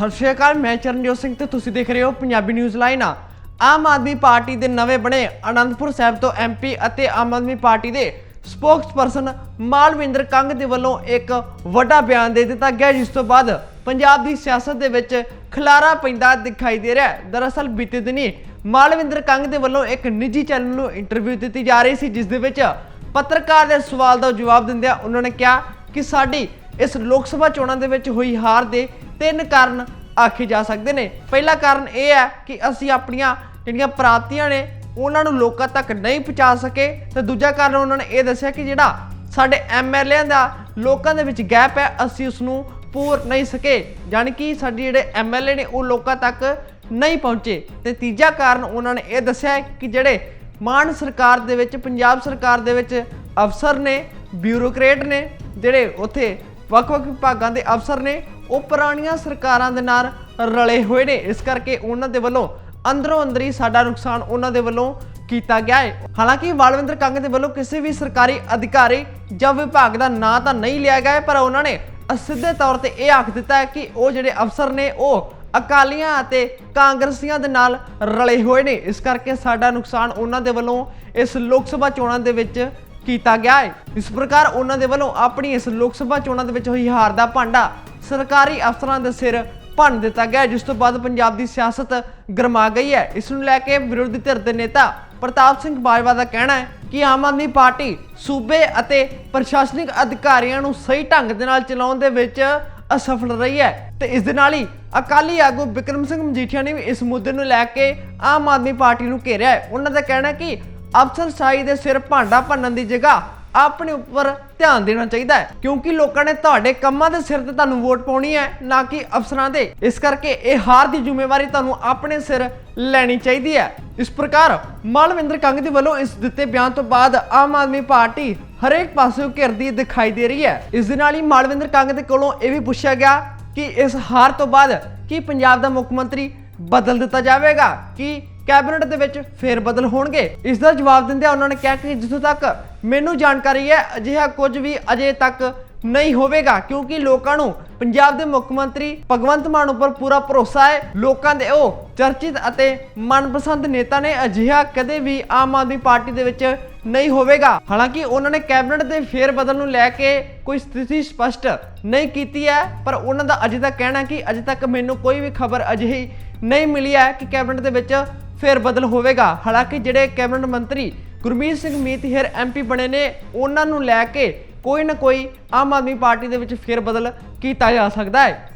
ਸਤਿ ਸ਼੍ਰੀ ਅਕਾਲ, ਮੈਂ ਚਰਨਜੋਤ ਸਿੰਘ ਤੇ ਤੁਸੀਂ ਦੇਖ ਰਹੇ ਹੋ Punjabi news line Aam Aadmi Party ਦੇ ਨਵੇਂ ਬਣੇ ਅਨੰਦਪੁਰ ਸਾਹਿਬ ਤੋਂ ਐਮਪੀ ਅਤੇ ਆਮ ਆਦਮੀ ਪਾਰਟੀ ਦੇ ਸਪੋਕਸਪਰਸਨ ਮਾਲਵਿੰਦਰ ਕੰਗ ਦੇ ਵੱਲੋਂ ਇੱਕ ਵੱਡਾ ਬਿਆਨ ਦੇ ਦਿੱਤਾ ਗਿਆ, ਜਿਸ ਤੋਂ ਬਾਅਦ ਪੰਜਾਬ ਦੀ ਸਿਆਸਤ ਦੇ ਵਿੱਚ ਖਲਾਰਾ ਪੈਂਦਾ ਦਿਖਾਈ ਦੇ ਰਿਹਾ ਹੈ। ਦਰਅਸਲ ਬੀਤੇ ਦਿਨੀ ਮਾਲਵਿੰਦਰ ਕੰਗ ਦੇ ਵੱਲੋਂ ਇੱਕ ਨਿੱਜੀ ਚੈਨਲ ਨੂੰ ਇੰਟਰਵਿਊ ਦਿੱਤੀ ਜਾ ਰਹੀ ਸੀ, ਜਿਸ ਦੇ ਵਿੱਚ ਪੱਤਰਕਾਰ ਦੇ ਸਵਾਲ ਦਾ ਜਵਾਬ ਦਿੰਦਿਆਂ ਉਹਨਾਂ ਨੇ ਕਿਹਾ ਕਿ ਸਾਡੀ ਇਸ ਲੋਕ ਸਭਾ ਚੋਣਾਂ ਦੇ ਵਿੱਚ ਹੋਈ ਹਾਰ ਦੇ ਤਿੰਨ ਕਾਰਨ ਆਖੇ ਜਾ ਸਕਦੇ ਨੇ। ਪਹਿਲਾ ਕਾਰਨ ਇਹ ਹੈ ਕਿ ਅਸੀਂ ਆਪਣੀਆਂ ਜਿਹੜੀਆਂ ਪ੍ਰਾਪਤੀਆਂ ਨੇ, ਉਹਨਾਂ ਨੂੰ ਲੋਕਾਂ ਤੱਕ ਨਹੀਂ ਪਹੁੰਚਾ ਸਕੇ। ਤੇ ਦੂਜਾ ਕਾਰਨ ਉਹਨਾਂ ਨੇ ਇਹ ਦੱਸਿਆ ਕਿ ਜਿਹੜਾ ਸਾਡੇ ਐਮਐਲਏ ਦਾ ਲੋਕਾਂ ਦੇ ਵਿੱਚ ਗੈਪ ਹੈ, ਅਸੀਂ ਉਸ ਨੂੰ ਪੂਰ ਨਹੀਂ ਸਕੇ। ਯਾਨੀ ਕਿ ਸਾਡੇ ਜਿਹੜੇ ਐਮਐਲਏ ਨੇ, ਉਹ ਲੋਕਾਂ ਤੱਕ ਨਹੀਂ ਪਹੁੰਚੇ। ਤੇ ਤੀਜਾ ਕਾਰਨ ਉਹਨਾਂ ਨੇ ਇਹ ਦੱਸਿਆ ਕਿ ਜਿਹੜੇ ਮਾਨ ਸਰਕਾਰ ਦੇ ਵਿੱਚ, ਪੰਜਾਬ ਸਰਕਾਰ ਦੇ ਵਿੱਚ ਅਫਸਰ ਨੇ, ਬਿਊਰੋਕਰੇਟ ਨੇ, ਜਿਹੜੇ ਉੱਥੇ ਵੱਖ-ਵੱਖ ਵਿਭਾਗਾਂ ਦੇ ਅਫਸਰ ਨੇ ਉਹ ਪੁਰਾਣੀਆਂ ਸਰਕਾਰਾਂ ਦੇ ਨਾਲ ਰਲੇ ਹੋਏ ਨੇ। ਇਸ ਕਰਕੇ ਉਹਨਾਂ ਦੇ ਵੱਲੋਂ ਅੰਦਰੋਂ ਅੰਦਰੀ ਸਾਡਾ ਨੁਕਸਾਨ ਉਹਨਾਂ ਦੇ ਵੱਲੋਂ ਕੀਤਾ ਗਿਆ ਹੈ। ਹਾਲਾਂਕਿ ਵਾਲਵਿੰਦਰ ਕੰਗ ਦੇ ਵੱਲੋਂ ਕਿਸੇ ਵੀ ਸਰਕਾਰੀ ਅਧਿਕਾਰੀ ਜਾਂ ਵਿਭਾਗ ਦਾ ਨਾਂ ਤਾਂ ਨਹੀਂ ਲਿਆ ਗਿਆ ਹੈ, ਪਰ ਉਹਨਾਂ ਨੇ ਸਿੱਧੇ ਤੌਰ ਤੇ ਇਹ ਆਖ ਦਿੱਤਾ ਹੈ ਕਿ ਉਹ ਜਿਹੜੇ ਅਫਸਰ ਨੇ ਉਹ ਅਕਾਲੀਆਂ ਅਤੇ ਕਾਂਗਰਸੀਆਂ ਦੇ ਨਾਲ ਰਲੇ ਹੋਏ ਨੇ। ਇਸ ਕਰਕੇ ਸਾਡਾ ਨੁਕਸਾਨ ਉਹਨਾਂ ਦੇ ਵੱਲੋਂ ਇਸ ਲੋਕ ਸਭਾ ਚੋਣਾਂ ਦੇ ਵਿੱਚ ਕੀਤਾ ਗਿਆ ਹੈ। ਇਸ ਪ੍ਰਕਾਰ ਉਹਨਾਂ ਦੇ ਵੱਲੋਂ ਆਪਣੀ ਇਸ ਲੋਕ ਸਭਾ ਚੋਣਾਂ ਦੇ ਵਿੱਚ ਹੋਈ ਹਾਰ ਦਾ ਭਾਂਡਾ ਸਰਕਾਰੀ ਅਫਸਰਾਂ ਦੇ ਸਿਰ ਭੰਨ ਦਿੱਤਾ ਗਿਆ ਜਿਸ ਤੋਂ ਬਾਅਦ ਪੰਜਾਬ ਦੀ ਸਿਆਸਤ ਗਰਮਾ ਗਈ ਹੈ। ਇਸ ਨੂੰ ਲੈ ਕੇ ਵਿਰੋਧੀ ਧਿਰ ਦੇ ਨੇਤਾ ਪ੍ਰਤਾਪ ਸਿੰਘ ਬਾਜਵਾ ਦਾ ਕਹਿਣਾ ਹੈ ਕਿ ਆਮ ਆਦਮੀ ਪਾਰਟੀ ਸੂਬੇ ਅਤੇ ਪ੍ਰਸ਼ਾਸਨਿਕ ਅਧਿਕਾਰੀਆਂ ਨੂੰ ਸਹੀ ਢੰਗ ਦੇ ਨਾਲ ਚਲਾਉਣ ਦੇ ਵਿੱਚ ਅਸਫਲ ਰਹੀ ਹੈ ਤੇ ਇਸ ਦੇ ਨਾਲ ਹੀ ਅਕਾਲੀ ਆਗੂ ਵਿਕਰਮ ਸਿੰਘ ਮਜੀਠੀਆ ਨੇ ਵੀ ਇਸ ਮੁੱਦੇ ਨੂੰ ਲੈ ਕੇ ਆਮ ਆਦਮੀ ਪਾਰਟੀ ਨੂੰ ਘੇਰਿਆ ਹੈ। ਉਹਨਾਂ ਦਾ ਕਹਿਣਾ ਹੈ ਕਿ ਅਫਸਰਸ਼ਾਹੀ ਦੇ ਸਿਰ ਭਾਂਡਾ ਭੰਨਣ ਦੀ ਜਗ੍ਹਾ ਆਪਣੇ ਉੱਪਰ ਧਿਆਨ ਦੇਣਾ ਚਾਹੀਦਾ ਹੈ, ਕਿਉਂਕਿ ਲੋਕਾਂ ਨੇ ਤੁਹਾਡੇ ਕੰਮਾਂ ਦੇ ਸਿਰ ਤੇ ਤੁਹਾਨੂੰ ਵੋਟ ਪਾਉਣੀ ਹੈ, ਨਾ ਕਿ ਅਫਸਰਾਂ ਦੇ। ਇਸ ਕਰਕੇ ਇਹ ਹਾਰ ਦੀ ਜ਼ਿੰਮੇਵਾਰੀ ਤੁਹਾਨੂੰ ਆਪਣੇ ਸਿਰ ਲੈਣੀ ਚਾਹੀਦੀ ਹੈ। ਇਸ ਪ੍ਰਕਾਰ ਮਾਲਵਿੰਦਰ ਕੰਗ ਦੇ ਵੱਲੋਂ ਇਸ ਦਿੱਤੇ ਬਿਆਨ ਤੋਂ ਬਾਅਦ ਆਮ ਆਦਮੀ ਪਾਰਟੀ ਹਰੇਕ ਪਾਸੇ ਘਿਰਦੀ ਦਿਖਾਈ ਦੇ ਰਹੀ ਹੈ। ਇਸ ਦੇ ਨਾਲ ਹੀ ਮਾਲਵਿੰਦਰ ਕੰਗ ਦੇ ਕੋਲੋਂ ਇਹ ਵੀ ਪੁੱਛਿਆ ਗਿਆ ਕਿ ਇਸ ਹਾਰ ਤੋਂ ਬਾਅਦ ਕੀ ਪੰਜਾਬ ਦਾ ਮੁੱਖ ਮੰਤਰੀ ਬਦਲ ਦਿੱਤਾ ਜਾਵੇਗਾ, ਕਿ ਕੈਬਨਿਟ ਦੇ ਵਿੱਚ ਫੇਰ ਬਦਲ ਹੋਣਗੇ। ਇਸ ਦਾ ਜਵਾਬ ਦਿੰਦਿਆਂ ਉਹਨਾਂ ਨੇ ਕਿਹਾ ਕਿ ਜਿੱਥੋਂ ਤੱਕ ਮੈਨੂੰ ਜਾਣਕਾਰੀ ਹੈ, ਅਜਿਹਾ ਕੁਝ ਵੀ ਅਜੇ ਤੱਕ ਨਹੀਂ ਹੋਵੇਗਾ, ਕਿਉਂਕਿ ਲੋਕਾਂ ਨੂੰ ਪੰਜਾਬ ਦੇ ਮੁੱਖ ਮੰਤਰੀ ਭਗਵੰਤ ਮਾਨ ਉੱਪਰ ਪੂਰਾ ਭਰੋਸਾ ਹੈ। ਲੋਕਾਂ ਦੇ ਉਹ ਚਰਚਿਤ ਅਤੇ ਮਨਪਸੰਦ ਨੇਤਾ ਨੇ ਅਜਿਹਾ ਕਦੇ ਵੀ ਆਮ ਆਦਮੀ ਪਾਰਟੀ ਦੇ ਵਿੱਚ ਨਹੀਂ ਹੋਵੇਗਾ। ਹਾਲਾਂਕਿ ਉਹਨਾਂ ਨੇ ਕੈਬਨਿਟ ਦੇ ਫੇਰ ਬਦਲ ਨੂੰ ਲੈ ਕੇ ਕੋਈ ਸਥਿਤੀ ਸਪਸ਼ਟ ਨਹੀਂ ਕੀਤੀ ਹੈ, ਪਰ ਉਹਨਾਂ ਦਾ ਅਜੇ ਤੱਕ ਕਹਿਣਾ ਕਿ ਅਜੇ ਤੱਕ ਮੈਨੂੰ ਕੋਈ ਵੀ ਖਬਰ ਅਜਿਹੀ ਨਹੀਂ ਮਿਲੀ ਹੈ ਕਿ ਕੈਬਨਿਟ ਦੇ ਵਿੱਚ ਫੇਰ ਬਦਲ ਹੋਵੇਗਾ। ਹਾਲਾਂਕਿ ਜਿਹੜੇ ਕੈਬਨਿਟ ਮੰਤਰੀ ਗੁਰਮੀਤ ਸਿੰਘ ਮੀਤਹਿਰ ਐਮਪੀ ਬਣੇ ਨੇ, ਉਹਨਾਂ ਨੂੰ ਲੈ ਕੇ ਕੋਈ ਨਾ ਕੋਈ ਆਮ ਆਦਮੀ ਪਾਰਟੀ ਦੇ ਵਿੱਚ ਫੇਰ ਬਦਲ ਕੀਤਾ ਜਾ ਸਕਦਾ ਹੈ।